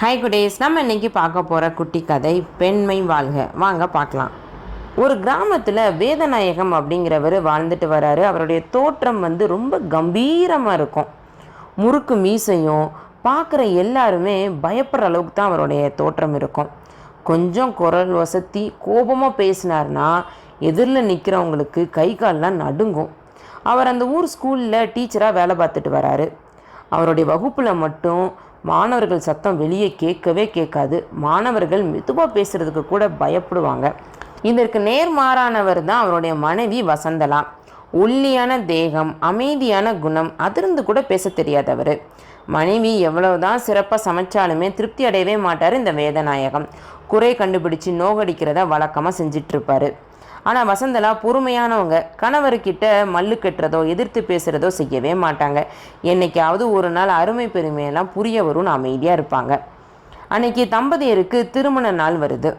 Hi குடேஸ் நம்ம இன்னைக்கு பார்க்க போகிற குட்டி கதை பெண்மை வாழ்க. வாங்க பார்க்கலாம். ஒரு கிராமத்தில் வேதநாயகம் அப்படிங்கிறவர் வாழ்ந்துட்டு வராரு. அவருடைய தோற்றம் வந்து ரொம்ப கம்பீரமாக இருக்கும். முறுக்கு மீசையும் பார்க்குற எல்லாருமே பயப்படுற அளவுக்கு தான் அவருடைய தோற்றம் இருக்கும். கொஞ்சம் குரல் வசத்தி கோபமாக பேசினார்னா எதிரில் நிற்கிறவங்களுக்கு கை கால்லாம் நடுங்கும். அவர் அந்த ஊர் ஸ்கூலில் டீச்சராக வேலை பார்த்துட்டு வராரு. அவருடைய வகுப்பில் மட்டும் மாணவர்கள் சத்தம் வெளியே கேட்கவே கேட்காது. மாணவர்கள் மெதுவாக பேசுகிறதுக்கு கூட பயப்படுவாங்க. இதற்கு நேர்மாறானவர் தான் அவருடைய மனைவி வசந்தலா. ஒல்லியான தேகம் அமைதியான குணம் அதிர்ந்து கூட பேச தெரியாதவர் மனைவி எவ்வளவுதான் சிறப்பாக சமைச்சாலுமே திருப்தி அடையவே மாட்டார் இந்த வேதநாயகம். குறை கண்டுபிடிச்சு நோகடிக்கிறத வழக்கமாக செஞ்சிட்ருப்பாரு. ஆனால் வசந்தலா பொறுமையானவங்க. கணவர்கிட்ட மல்லு கட்டுறதோ எதிர்த்து பேசுகிறதோ செய்யவே மாட்டாங்க. என்னைக்காவது ஒரு நாள் அருமை பெருமையெல்லாம் புரிய வரும்னு அமைதியாக இருப்பாங்க. அன்னைக்கு தம்பதியருக்கு திருமண நாள் வருது.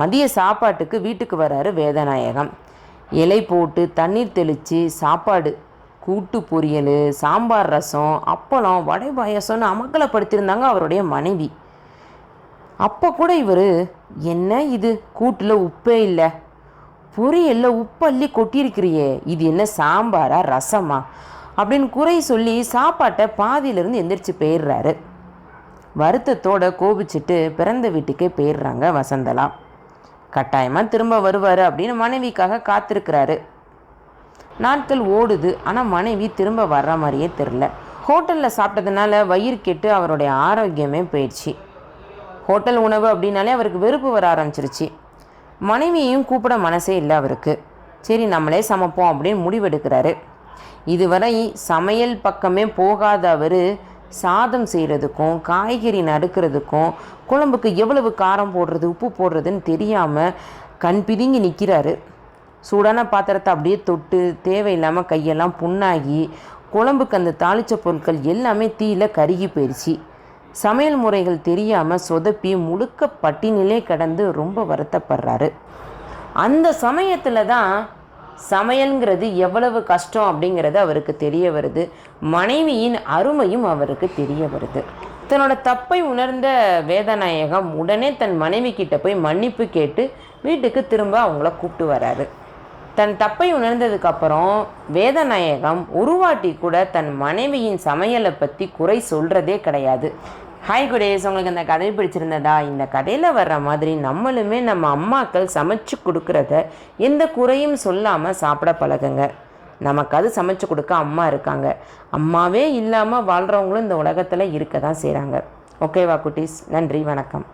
மதிய சாப்பாட்டுக்கு வீட்டுக்கு வராரு வேதநாயகம். இலை போட்டு தண்ணீர் தெளித்து சாப்பாடு கூட்டு பொரியல் சாம்பார் ரசம் அப்பளம் வடை பாயசம்னு அமக்கலப்படுத்தியிருந்தாங்க அவருடைய மனைவி. அப்போ கூட இவர் என்ன இது? கூட்டில் உப்பே இல்லை. பொரியல்ல உப்பள்ளி கொட்டியிருக்கிறியே. இது என்ன சாம்பாரா ரசமா? அப்படின்னு குறை சொல்லி சாப்பாட்டை பாதியிலிருந்து எந்திரிச்சு போயிடுறாரு. வருத்தத்தோட கோபிச்சுட்டு பிறந்த வீட்டுக்கே போயிடுறாங்க வசந்தலா. கட்டாயமாக திரும்ப வருவார் அப்படின்னு மனைவிக்காக காத்திருக்கிறாரு. நாட்கள் ஓடுது ஆனால் மனைவி திரும்ப வர்ற மாதிரியே தெரில ஹோட்டலில் சாப்பிட்டதுனால வயிறு கெட்டு அவருடைய ஆரோக்கியமே போயிடுச்சு. ஹோட்டல் உணவு அப்படின்னாலே அவருக்கு வெறுப்பு வர ஆரம்பிச்சிருச்சு. மனைவியையும் கூப்பிட மனசே இல்லை அவருக்கு. சரி நம்மளே சமைப்போம் அப்படின்னு முடிவெடுக்கிறாரு. இதுவரை சமையல் பக்கமே போகாத அவர் சாதம் செய்கிறதுக்கும் காய்கறி நறுக்கிறதுக்கும் குழம்புக்கு எவ்வளவு காரம் போடுறது உப்பு போடுறதுன்னு தெரியாமல் கண் பிதுங்கி நிற்கிறாரு சூடான பாத்திரத்தை அப்படியே தொட்டு தேவையில்லாமல் கையெல்லாம் புண்ணாகி குழம்புக்கு அந்த தாளிச்ச பொருட்கள் எல்லாமே தீயில கருகி போயிடுச்சு சமையல் முறைகள் தெரியாமல் சொதப்பி முழுக்க பட்டினிலே கடந்து ரொம்ப வருத்தப்படுறாரு. அந்த சமயத்தில் தான் சமையல்ங்கிறது எவ்வளவு கஷ்டம் அப்படிங்கிறது அவருக்கு தெரிய வருது. மனைவியின் அருமையும் அவருக்கு தெரிய வருது. தன்னோட தப்பை உணர்ந்த வேதநாயகம் உடனே தன் மனைவி கிட்ட போய் மன்னிப்பு கேட்டு வீட்டுக்கு திரும்ப அவங்கள கூப்பிட்டு வராரு. தன் தப்பை உணர்ந்ததுக்கு அப்புறம் வேதநாயகம் உருவாட்டி கூட தன் மனைவியின் சமையலை பற்றி குறை சொல்கிறதே கிடையாது. ஹாய் குடேஸ் உங்களுக்கு இந்த கதை பிடிச்சிருந்ததா? இந்த கதையில் வர்ற மாதிரி நம்மளுமே நம்ம அம்மாக்கள் சமைச்சு கொடுக்குறத எந்த குறையும் சொல்லாமல் சாப்பிட பழகுங்க. நமக்கு அது சமைச்சு கொடுக்க அம்மா இருக்காங்க. அம்மாவே இல்லாமல் வாழ்கிறவங்களும் இந்த உலகத்தில் இருக்க தான் செய்கிறாங்க ஓகேவா குட்டீஸ்? நன்றி வணக்கம்.